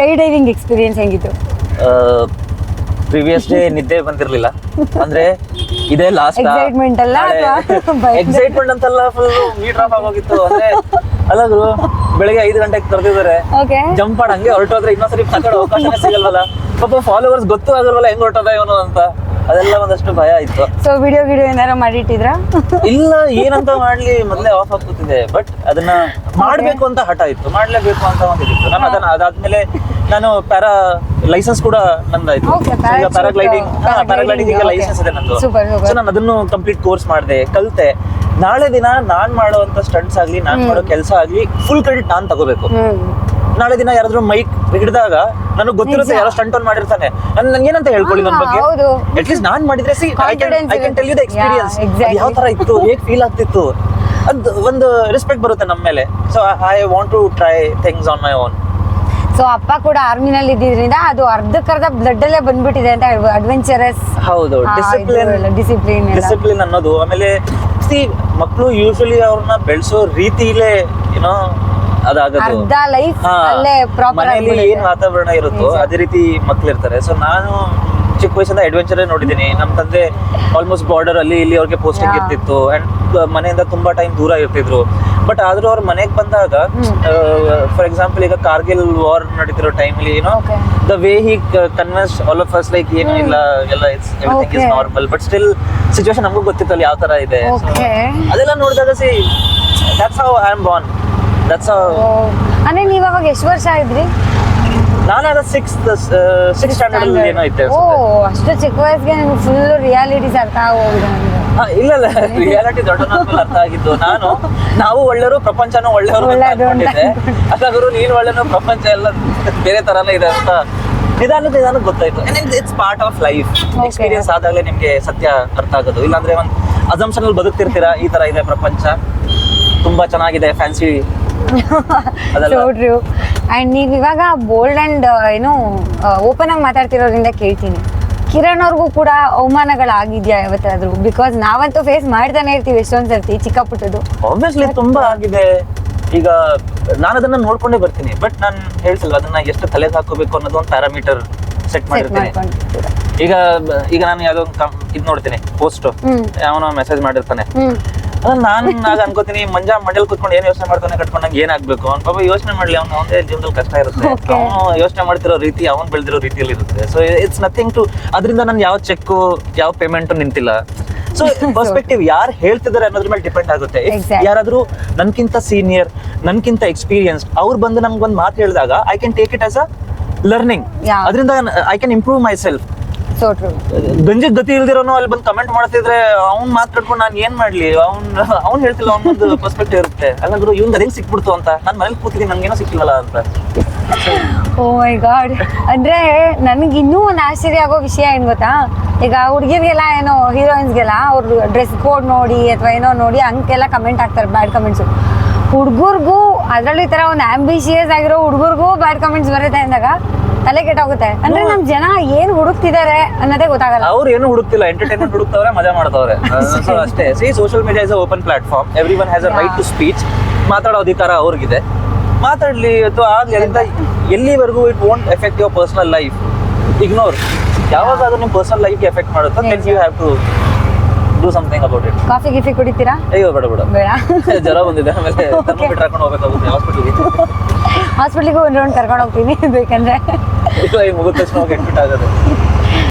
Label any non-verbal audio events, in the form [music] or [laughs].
Sky diving experience ಹೆಂಗಿತ್ತು previous day ನಿದ್ದೆ ಬಂದಿರಲಿಲ್ಲ. ಅಂದ್ರೆ ಇದೇ ಲಾಸ್ಟ್ ಎಕ್ಸೈಟ್ಮೆಂಟ್ ಅಲ್ಲ? ಎಕ್ಸೈಟ್ಮೆಂಟ್ ಅಂತಲ್ಲ ಫುಲ್ ಮೀಟರ್ ಆಫ್ ಆಗೋಗಿತ್ತು. ಅಂದ್ರೆ ಅಲ್ಲ ಗುರು ಬೆಳಿಗ್ಗೆ ಐದು ಗಂಟೆಗೆ ಕರೆದಿದ್ದಾರೆ ಓಕೆ ಜಂಪ್ ಮಾಡಿ ಹಂಗೆ ಹೊರಟೋದ್ರೆ ಇನ್ನೊಂದ್ಸರಿ ಮಾತಾಡೋ ಅವಕಾಶ ಸಿಗಲ್ವಲ್ಲ? ಪಾಪ ಫಾಲೋವರ್ಸ್ ಗೊತ್ತು ಆಗಲ್ವಲ್ಲ ಹೆಂಗ್ ಹೊರಟದ ಇವನು ಅಂತ. ಅದೆಲ್ಲ ಒಂದಷ್ಟು ಭಯ ಇತ್ತು. ಸೊ ವಿಡಿಯೋ ವಿಡಿಯೋ ಏನಾರ ಮಾಡಿಟ್ಟಿದ್ರಾ? ಇಲ್ಲ ಏನಂತ ಮಾಡ್ಲಿ ಮೊದಲೇ ಆಫ್ ಆಗ್ತಿದೆ ಬಟ್ ಅದನ್ನ ಮಾಡ್ಬೇಕು ಅಂತ ಹಠ ಇತ್ತು. ಮಾಡ್ಲೇಬೇಕು ಅಂತ ಒಂದಿತ್ತು ನಾನು ಅದನ್ನ ಅದಾದ್ಮೇಲೆ ನಾನು ಪ್ಯಾರಾ ಲೈಸೆನ್ಸ್ ಕೂಡ ನಂದಾಯ್ತು. ಈಗ ಪ್ಯಾರಾಗ್ಲೈಡಿಂಗ್ ಪ್ಯಾರಾಗ್ಲೈಡಿಂಗ್ okay. ಲೈಸೆನ್ಸ್ ಇದೆ ನಂದು. ಸೊ ನಾನು ಅದನ್ನು ಕಂಪ್ಲೀಟ್ ಕೋರ್ಸ್ ಮಾಡಿದೆ ಕಲ್ತೆ. ನಾಳೆ ದಿನ ನಾನ್ ಮಾಡುವಂತ ಸ್ಟಂಟ್ಸ್ ಆಗ್ಲಿ ನಾನ್ ಮಾಡೋ ಕೆಲಸ ಆಗ್ಲಿ ಫುಲ್ ಕ್ರೆಡಿಟ್ ನಾನ್ ತಗೋಬೇಕು. ನಾಳೆ ದಿನ ಯಾರಾದ್ರೂ ಮೈಕ್ ಹಿಡಿದಾಗ ನನಗೆ ಗೊತ್ತಿರುತ್ತೆ. ಯಾರೋ ಸ್ಟಂಟ್ ಆನ್ ಮಾಡಿರ್ತಾನೆ. ನನ್ ಏನಂತ ಹೇಳ್ಕೊಳ್ಳಿ ನನ್ನ ಬಗ್ಗೆ? ಹೌದು. ಅಟ್ಲೀಸ್ಟ್ ನಾನ್ ಮಾಡಿದ್ರೆ see I can I can tell you the. Experience ಯಾವ ತರ ಇತ್ತು ಹೇಗ್ ಫೀಲ್ ಆಗ್ತಿತ್ತು? ಅದ್ ಒಂದು ರೆಸ್ಪೆಕ್ಟ್ ಬರುತ್ತೆ ನಮ್ಮ ಮೇಲೆ. So I want to try things on my own so ಅಪ್ಪ ಕೂಡ ಆರ್ಮಿನಲ್ಲಿ ಇದ್ದಿದ್ರಿಂದ ಅದು ಅರ್ಧಕ್ಕರ್ಧ ಬ್ಲಡ್ ಅಲ್ಲೇ ಬಂದ್ಬಿಟ್ಟಿದೆ ಅಂತ ಹೇಳ್ಬೋದು ಅಡ್ವೆಂಚರಸ್ ಹೌದು ಡಿಸಿಪ್ಲಿನ್ ಡಿಸಿಪ್ಲಿನ್ ಡಿಸಿಪ್ಲಿನ್ ಅನ್ನೋದು. ಆಮೇಲೆ ಸಿ ಮಕ್ಕಳು ಯೂಶಲಿ ಅವ್ರನ್ನ ಬೆಳೆಸೋ ರೀತಿಲೇ ಏನೋ ಅದಾಗದು. ಅರ್ಧ ಲೈಫ್ ಅಲ್ಲೇ ಪ್ರಾಪರ್ ಮನೆಯಲ್ಲಿ ಏನ್ ವಾತಾವರಣ ಇರುತ್ತೋ. ಅದೇ ರೀತಿ ಮಕ್ಳು ಇರ್ತಾರೆ ಸೊ ನಾನು ಚಿಕ್ಕ ವಯಸ್ಸಿಂದ ಅಡ್ವೆಂಚರ್ ನೋಡಿದ್ದೀನಿ. ನಮ್ಮ ತಂದೆ ಆಲ್ಮೋಸ್ಟ್ ಬಾರ್ಡರ್ ಅಲ್ಲಿ ಇಲ್ಲಿ ಅವ್ರಿಗೆ ಪೋಸ್ಟಿಂಗ್ ಇರ್ತಿತ್ತು. ಅಂಡ್ ಮನೆಯಿಂದ ತುಂಬಾ ಟೈಮ್ ದೂರ ಇರ್ತಿದ್ರು. ಬಟ್ ಆದ್ರೂ ಅವ್ರ ಮನೆಗೆ ಬಂದಾಗ ಫಾರ್ ಎಕ್ಸಾಂಪಲ್ ಈಗ ಕಾರ್ಗಿಲ್ ವಾರ್ ನಡೀತಿರೋ ಟೈಮ್ ಏನೋ. The way he convince all of us like ಏನು ಇಲ್ಲ ಎಲ್ಲ it's everything is normal but still situation ನಮಗೂ ಗೊತ್ತಿತ್ತು ಅಲ್ಲಿ ಯಾವ ತರ ಇದೆ. ಅದೆಲ್ಲ ನೋಡಿದಾಗ see that's how I am born that's ಅಂದ್ರೆ ನೀವು ಅವಾಗ ಎಷ್ಟು ವರ್ಷ ಇದ್ರಿ ನಾನು ಸಿಕ್ಸ್ ಸಿಕ್ಸ್ ಸ್ಟ್ಯಾಂಡರ್ಡ್ ಅಲ್ಲಿ ಏನೋ ಇದ್ದೆ ಓ ಅಷ್ಟು ಚಿಕ್ಕ ವಯಸ್ಸಿಗೆ ನಿಮ್ಗೆ ಫುಲ್ ರಿಯಾಲಿಟೀಸ್ ಅರ್ಥ ಆಗೋಗಿದೆ ಇಲ್ಲ ಇಲ್ಲ. ರಿಯಾಲಿಟಿ ದೊಡ್ಡ ಅರ್ಥ ಆಗಿದ್ದು. ನಾನು ನಾವು ಒಳ್ಳೆಯವರು ಪ್ರಪಂಚನೂ ಒಳ್ಳೆಯವರು ಅಂತ ಅನ್ಕೊಂಡಿದ್ದೆ. ಅದಾದ್ರು ನೀನು ಒಳ್ಳೆಯನು ಪ್ರಪಂಚ ಎಲ್ಲ ಬೇರೆ ತರಾನೇ ಇದೆ ಅಂತ ನಿಧಾನ ನಿಧಾನ ಗೊತ್ತಾಯ್ತು. It's part of life experience ಆದಾಗಲೇ ನಿಮಗೆ ಸತ್ಯ ಅರ್ಥ ಆಗೋದು. ಇಲ್ಲಾಂದ್ರೆ ಒಂದು ಅಸಂಪ್ಷನ್ ಅಲ್ಲಿ ಬದುಕ್ತಿರ್ತೀರಾ? ಈ ತರ ಇದೆ ಪ್ರಪಂಚ. ತುಂಬಾ ಚೆನ್ನಾಗಿದೆ ಫ್ಯಾನ್ಸಿ ಸೊ ಟ್ರೂ ಆ್ಯಂಡ್ ನೀವು ಇವಾಗ ಬೋಲ್ಡ್ ಅಂಡ್ ಏನು ಓಪನ್ ಆಗಿ ಮಾತಾಡ್ತಿರೋದ್ರಿಂದ ಕೇಳ್ತೀನಿ. ಕಿರಣ್ ಅವ್ರಿಗೂ ಕೂಡ ಅವಮಾನಗಳಾಗಿದ್ಯಾ ಯಾವತ್ತಾದ್ರೂ? ಬಿಕಾಸ್ ನಾವಂತೂ ಫೇಸ್ ಮಾಡ್ತಾನೆ ಇರ್ತೀವಿ ಎಷ್ಟೊಂದ್ ಸರ್ತಿ ಚಿಕ್ಕ ಪುಟ್ಟದು ಆಬ್ವಿಯಸ್ಲಿ ತುಂಬಾ ಆಗಿದೆ. ಈಗ ನಾನು ಅದನ್ನ ನೋಡ್ಕೊಂಡೇ ಬರ್ತೀನಿ. ಬಟ್ ನಾನು ಹೇಳ್ಸಲ್ವ ಅದನ್ನ ಎಷ್ಟು ತಲೆ ಹಾಕೋಬೇಕು ಅನ್ನೋದು ಒಂದು ಪ್ಯಾರಾಮೀಟರ್ ಸೆಟ್ ಮಾಡಿರ್ತೀನಿ. ಈಗ ಈಗ ನಾನು ಯಾವ್ದೋ ಒಂದು ಇದು ನೋಡ್ತೀನಿ ಪೋಸ್ಟ್ ಅವನು ಮೆಸೇಜ್ ಮಾಡಿರ್ತಾನೆ. ನಾನು ಆಗ ಅನ್ಕೋತೀನಿ ಮಂಜಾ ಮಂಡಲ್ ಕುತ್ಕೊಂಡು ಏನ್ ಯೋಚನೆ ಮಾಡ್ತಾನೆ ಕಟ್ಕೊಂಡಂಗೆ ಏನಾಗ್ಬೇಕು ಅವ್ನ ಪಾಪ ಯೋಚನೆ ಮಾಡ್ಲಿ ಅವ್ನು ಅವನೇ ಜೀವನದಲ್ಲಿ ಕಷ್ಟ ಇರುತ್ತೆ. ಅವನು ಯೋಚನೆ ಮಾಡ್ತಿರೋ ರೀತಿ ಅವನ್ ಬೆಳೆದಿರೋ ರೀತಿಯಲ್ಲಿ ಇರುತ್ತೆ. ಸೊ ಇಟ್ಸ್ ನಥಿಂಗ್ ಟು ಅದರಿಂದ ನಾನು ಯಾವ ಚೆಕ್ ಯಾವ ಪೇಮೆಂಟ್ ನಿಂತಿಲ್ಲ. ಸೊ ಪರ್ಸ್ಪೆಕ್ಟಿವ್ ಯಾರು ಹೇಳ್ತಿದ್ದಾರೆ ಅನ್ನೋದ್ರ ಮೇಲೆ ಡಿಪೆಂಡ್ ಆಗುತ್ತೆ. ಯಾರಾದ್ರೂ ನನ್ಕಿಂತ ಸೀನಿಯರ್ ನನ್ಕಿಂತ ಎಕ್ಸ್ಪೀರಿಯನ್ಸ್ ಅವ್ರು ಬಂದು ನಮ್ಗೆ ಒಂದು ಮಾತು ಹೇಳಿದಾಗ I can take it as a learning ಅದರಿಂದ I can improve myself so true ಗತಿ ಇಲ್ದಿರೋನು ಅಲ್ಲಿ ಬಂದು ಕಮೆಂಟ್ ಮಾಡ್ತಿದ್ರೆ ಅವ್ನ್ ಮಾತಾಡ್ಕೊಂಡು ನಾನು ಏನ್ ಮಾಡ್ಲಿ? ಅವ್ನ್ ಅವ್ನ್ ಹೇಳ್ತಿಲ್ಲ ಅವ್ನೊಂದು ಪರ್ಸ್ಪೆಕ್ಟಿವ್ ಇರುತ್ತೆ. ಅಲ್ಲ ಗುರು ಇವ್ನ್ ಹೆಂಗ್ ಸಿಕ್ಬಿಡ್ತು ಅಂತ? ನಾನ್ ಮನೇಲಿ ಕೂತಿದ್ದೀನಿ ನಂಗೇನೋ ಸಿಕ್ಕಿಲ್ಲ ಅಂತ. ಓ ಮೈ ಗಾಡ್ ಅಂದ್ರೆ ನನಗೆ ಇನ್ನೂ ಒಂದು ಆಶ್ಚರ್ಯ ಆಗೋ ವಿಷಯ ಏನು ಗೊತ್ತಾ? ಈಗ ಹುಡುಗಿರಿಗೆಲ್ಲ ಏನೋ ಹೀರೋಯಿನ್ಸ್ಗೆಲ್ಲ ಅವ್ರ ಡ್ರೆಸ್ ಕೋಡ್ ನೋಡಿ ಅಥವಾ ಏನೋ ನೋಡಿ ಹಂಗೆಲ್ಲ ಕಮೆಂಟ್ ಹಾಕ್ತಾರೆ ಬ್ಯಾಡ್ ಕಮೆಂಟ್ಸು ಹುಡುಗರ್ಗೂ ಅದರಲ್ಲಿ ಈ ಥರ ಒಂದು ಆ್ಯಂಬಿಷಿಯಸ್ ಆಗಿರೋ ಹುಡುಗರ್ಗೂ ಬ್ಯಾಡ್ ಕಮೆಂಟ್ಸ್ ಬರುತ್ತೆ ಅಂದಾಗ ತಲೆ ಕೆಟ್ಟೋಗುತ್ತೆ. ಅಂದ್ರೆ ನಮ್ ಜನ ಏನ್ ಹುಡುಕ್ತಿದ್ದಾರೆ ಅನ್ನೋದೇ ಗೊತ್ತಾಗಲ್ಲ. ಅವ್ರು ಏನು ಹುಡುಕ್ತಿಲ್ಲ ಎಂಟರ್ಟೈನ್ಮೆಂಟ್ ಹುಡುಕ್ತವ್ರೆ ಮಜಾ ಮಾಡ್ತವ್ರೆ. ಸೊ ಅಷ್ಟೇ. See social media is open platform everyone has a right to speech ಮಾತಾಡೋ ಅಧಿಕಾರ ಅವ್ರಿಗಿದೆ. ಮಾತಾಡ್ಲಿ ಅಥವಾ ಆಗ್ಲಿ ಅದರಿಂದ ಎಲ್ಲಿವರೆಗೂ it won't effect your personal life ignore ಯಾವಾಗಾದ್ರೂ ನಿಮ್ಮ personal life effect ಮಾಡುತ್ತೋ? Then you have to do something about it coffee ಗಿಫಿ ಕುಡಿತೀರಾ? ಅಯ್ಯೋ ಬೇಡ ಬೇಡ. ಬೇಡ. [laughs] ಜ್ವರ ಬಂದಿದೆ ಆಮೇಲೆ [laughs] ಥರ್ಮೋಮೀಟರ್ ಹಾಕೊಂಡು ಹೋಗ್ಬೇಕಾಗುತ್ತೆ ಹಾಸ್ಪಿಟ್ಲಿಗೆ ಹಾಸ್ಪಿಟ್ಲಿಗೆ ಒಂದು ರೌಂಡ್ ಕರ್ಕೊಂಡು ಹೋಗ್ತೀನಿ ಬೇಕಂದ್ರೆ. [laughs] ಮುಗಿದ ತಕ್ಷಣ ಹೋಗಿ ಎಡ್ಮಿಟ್ ಆಗೋದು.